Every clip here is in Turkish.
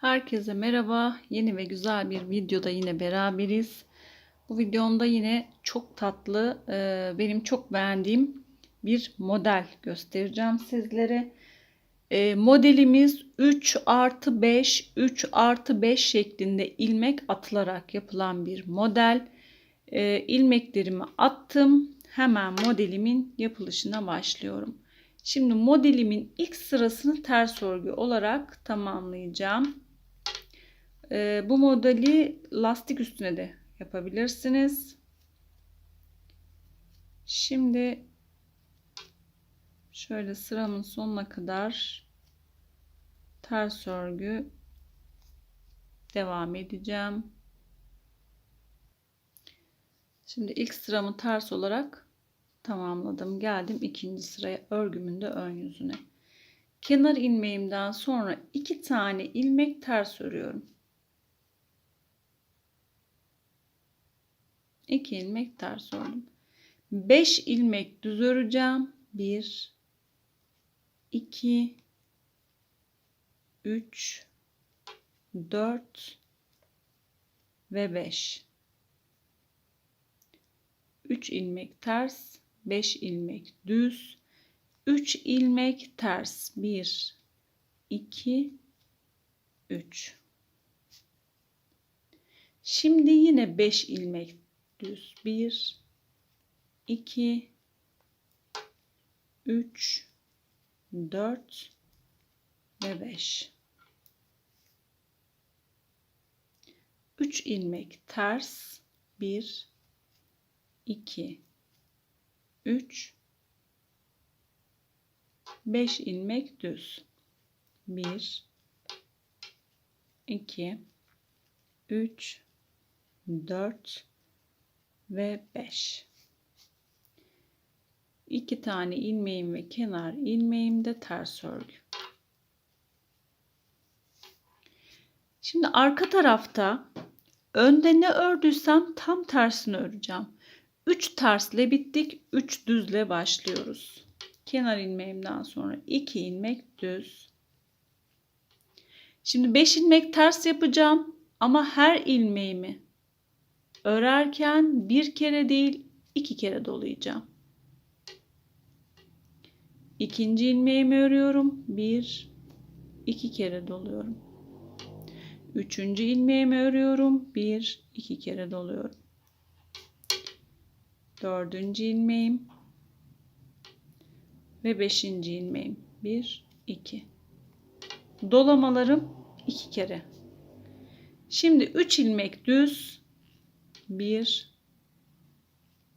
Herkese merhaba. Yeni ve güzel bir videoda yine beraberiz. Bu videomda yine çok tatlı, e, benim çok beğendiğim bir model göstereceğim sizlere. E, modelimiz 3 artı 5, 3 artı 5 şeklinde ilmek atılarak yapılan bir model. E, ilmeklerimi attım. Hemen modelimin yapılışına başlıyorum. Şimdi modelimin ilk sırasını ters örgü olarak tamamlayacağım. Ee, bu modeli lastik üstüne de yapabilirsiniz. Şimdi şöyle sıramın sonuna kadar ters örgü devam edeceğim. Şimdi ilk sıramı ters olarak tamamladım. Geldim ikinci sıraya örgümün de ön yüzüne. Kenar ilmeğimden sonra iki tane ilmek ters örüyorum. 2 ilmek ters ördüm. 5 ilmek düz öreceğim. 1 2 3 4 ve 5 3 ilmek ters 5 ilmek düz 3 ilmek ters 1 2 3 Şimdi yine 5 ilmek düz 1 2 3 4 ve 5 3 ilmek ters 1 2 3 5 ilmek düz 1 2 3 4 ve 5 2 tane ilmeğim ve kenar ilmeğim de ters örgü. Şimdi arka tarafta önde ne ördüysem tam tersini öreceğim. 3 tersle bittik 3 düzle başlıyoruz. Kenar ilmeğimden sonra 2 ilmek düz. Şimdi 5 ilmek ters yapacağım ama her ilmeğimi örerken bir kere değil iki kere dolayacağım. İkinci ilmeğimi örüyorum. Bir, iki kere doluyorum. Üçüncü ilmeğimi örüyorum. Bir, iki kere doluyorum. Dördüncü ilmeğim ve beşinci ilmeğim. Bir, iki. Dolamalarım iki kere. Şimdi üç ilmek düz 1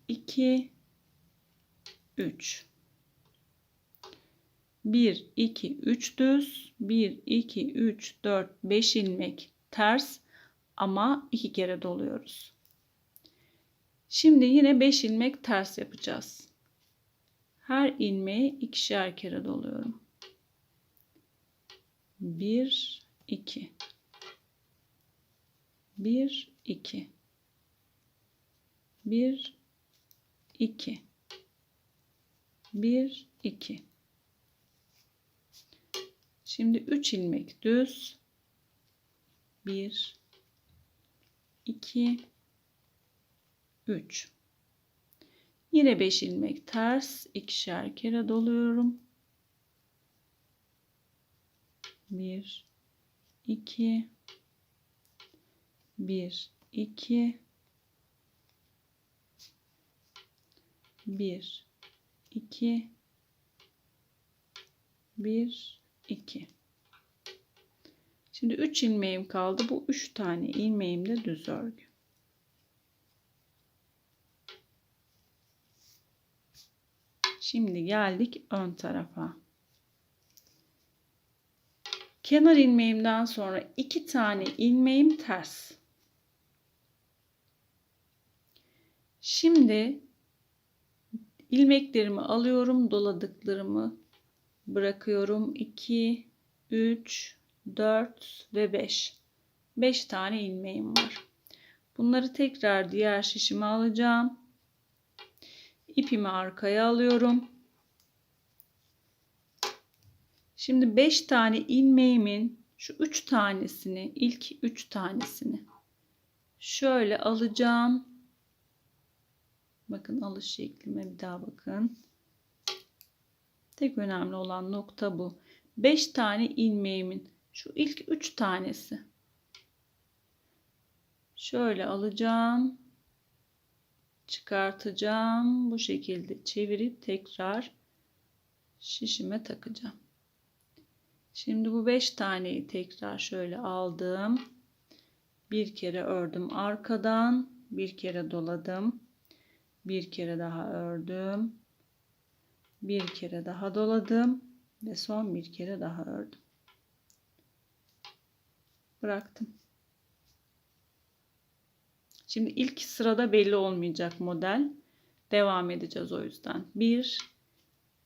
2 3 1 2 3 düz 1 2 3 4 5 ilmek ters ama iki kere doluyoruz. Şimdi yine 5 ilmek ters yapacağız. Her ilmeği ikişer kere doluyorum. 1 2 1 2 1 2 1 2 Şimdi 3 ilmek düz. 1 2 3 Yine 5 ilmek ters. İkişer kere doluyorum. 1 2 1 2 1 2 1 2 Şimdi 3 ilmeğim kaldı. Bu 3 tane ilmeğim de düz örgü. Şimdi geldik ön tarafa. Kenar ilmeğimden sonra 2 tane ilmeğim ters. Şimdi ilmeklerimi alıyorum doladıklarımı bırakıyorum. 2 3 4 ve 5 5 tane ilmeğim var. Bunları tekrar diğer şişime alacağım. İpimi arkaya alıyorum. Şimdi 5 tane ilmeğimin Şu üç tanesini, ilk üç tanesini şöyle alacağım. Bakın alış şeklime bir daha bakın. Tek önemli olan nokta bu. 5 tane ilmeğimin şu ilk 3 tanesi. Şöyle alacağım. Çıkartacağım. Bu şekilde çevirip tekrar şişime takacağım. Şimdi bu 5 taneyi tekrar şöyle aldım. Bir kere ördüm arkadan, bir kere doladım. Bir kere daha ördüm. Bir kere daha doladım ve son bir kere daha ördüm. Bıraktım. Şimdi ilk sırada belli olmayacak model. Devam edeceğiz o yüzden. 1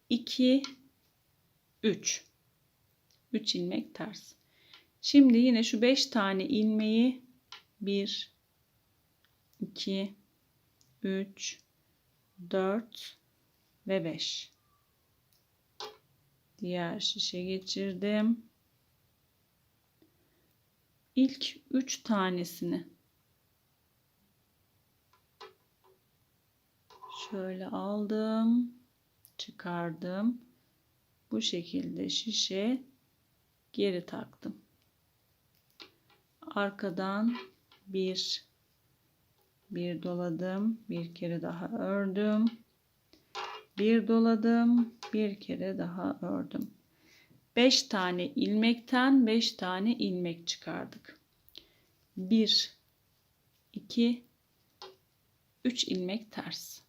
2 3 3 ilmek ters. Şimdi yine şu 5 tane ilmeği 1 2 3 4 ve 5 diğer şişe geçirdim. İlk 3 tanesini şöyle aldım çıkardım. Bu şekilde şişe geri taktım. Arkadan bir bir doladım bir kere daha ördüm. Bir doladım bir kere daha ördüm. 5 tane ilmekten 5 tane ilmek çıkardık. 1 2 3 ilmek ters.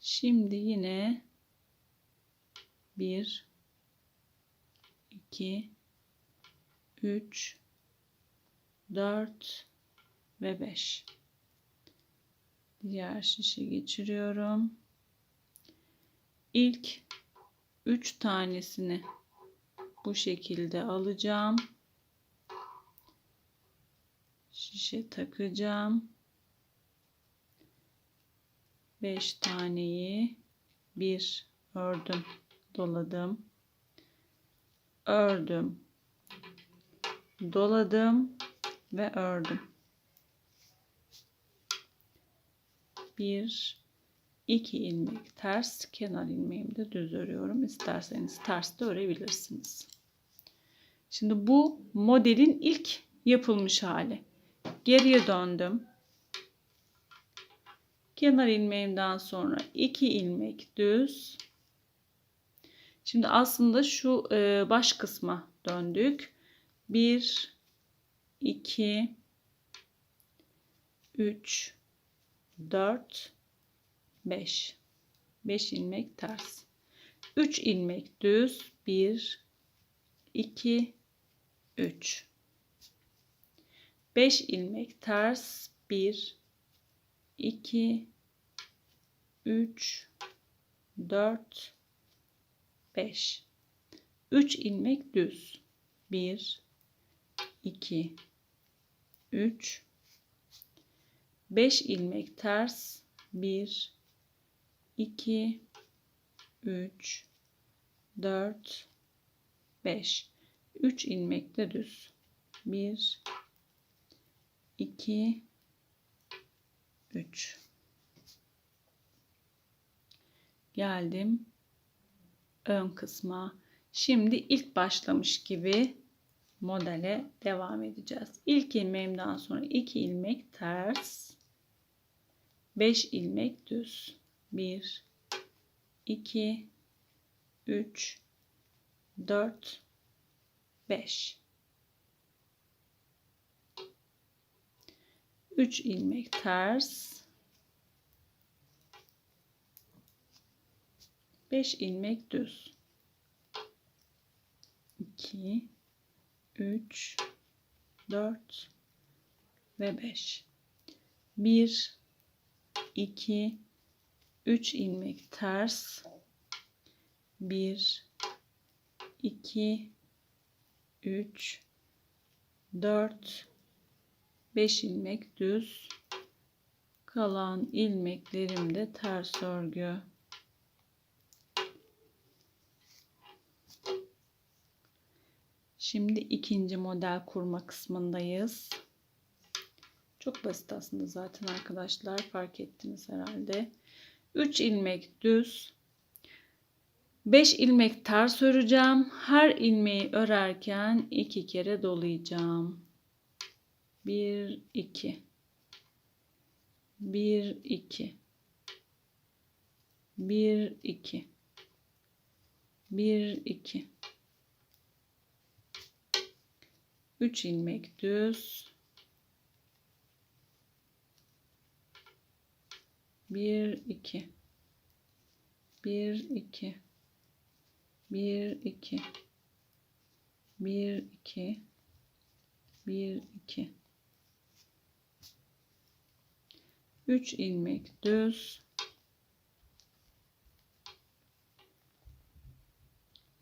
Şimdi yine 1 2 3 4 ve 5 diğer şişe geçiriyorum. İlk 3 tanesini bu şekilde alacağım. Şişe takacağım. 5 taneyi bir ördüm doladım. Ördüm doladım ve ördüm. Bir, iki ilmek ters, kenar ilmeğimi de düz örüyorum. İsterseniz ters de örebilirsiniz. Şimdi bu modelin ilk yapılmış hali. Geriye döndüm. Kenar ilmeğimden sonra iki ilmek düz. Şimdi aslında şu e, baş kısma döndük. 1 2 3 4 5 5 ilmek ters. 3 ilmek düz. 1 2 3 5 ilmek ters. 1 2 3 4 5 3 ilmek düz. 1 2 3 5 ilmek ters. 1 2 3 4 5 3 ilmek de düz. 1 2 3 geldim ön kısma. Şimdi ilk başlamış gibi modele devam edeceğiz. İlk ilmeğimden sonra 2 ilmek ters 5 ilmek düz. 1 2 3 4 5 3 ilmek ters. 5 ilmek düz. 2 3 4 ve 5 1 2 3 ilmek ters. 1 2 3 4 5 ilmek düz. Kalan ilmeklerim de ters örgü. Şimdi ikinci model kurma kısmındayız. Çok basit aslında zaten arkadaşlar fark ettiniz herhalde. 3 ilmek düz 5 ilmek ters öreceğim. Her ilmeği örerken 2 kere dolayacağım. 1 2 1 2 1 2 1 2 3 ilmek düz 1 2 1 2 1 2 1 2 1 2 3 ilmek düz.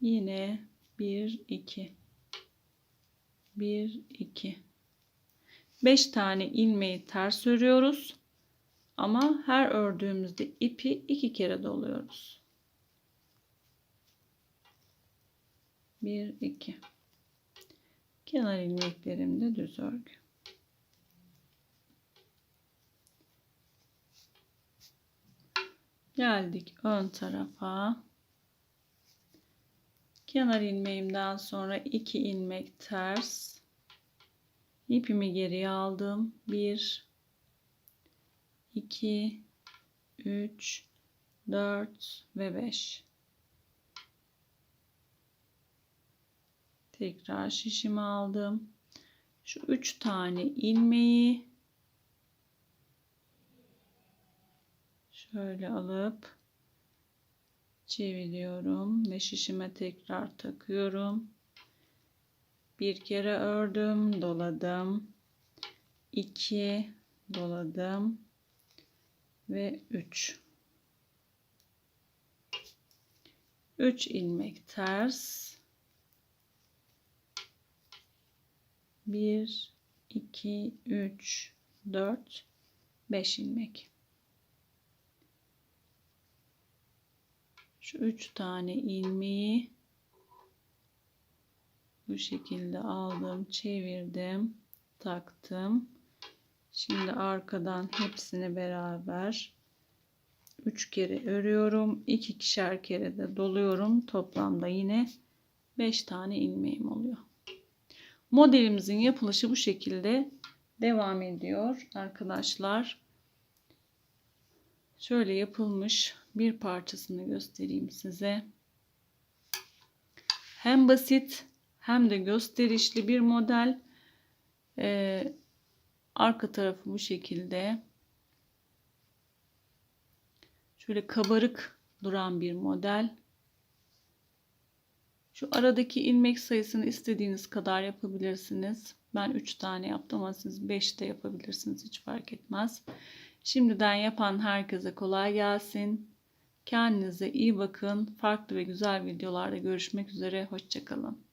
Yine 1 2 1 2 5 tane ilmeği ters örüyoruz ama her ördüğümüzde ipi iki kere doluyoruz. 1 2 kenar ilmeklerimde düz örgü. Geldik ön tarafa. Kenar ilmeğimden sonra 2 ilmek ters. İpimi geriye aldım. 1 2 3 4 ve 5 tekrar şişimi aldım. Şu üç tane ilmeği şöyle alıp çeviriyorum ve şişime tekrar takıyorum. Bir kere ördüm doladım. 2 doladım ve 3 3 ilmek ters. 1 2 3 4 5 ilmek. Şu üç tane ilmeği bu şekilde aldım çevirdim taktım şimdi arkadan hepsini beraber 3 kere örüyorum. 2 ikişer kere de doluyorum. Toplamda yine 5 tane ilmeğim oluyor. Modelimizin yapılışı bu şekilde devam ediyor arkadaşlar. Şöyle yapılmış bir parçasını göstereyim size. Hem basit hem de gösterişli bir model. Ee, arka tarafı bu şekilde. Şöyle kabarık duran bir model. Şu aradaki ilmek sayısını istediğiniz kadar yapabilirsiniz. Ben 3 tane yaptım ama siz 5 de yapabilirsiniz hiç fark etmez. Şimdiden yapan herkese kolay gelsin. Kendinize iyi bakın. Farklı ve güzel videolarda görüşmek üzere. Hoşçakalın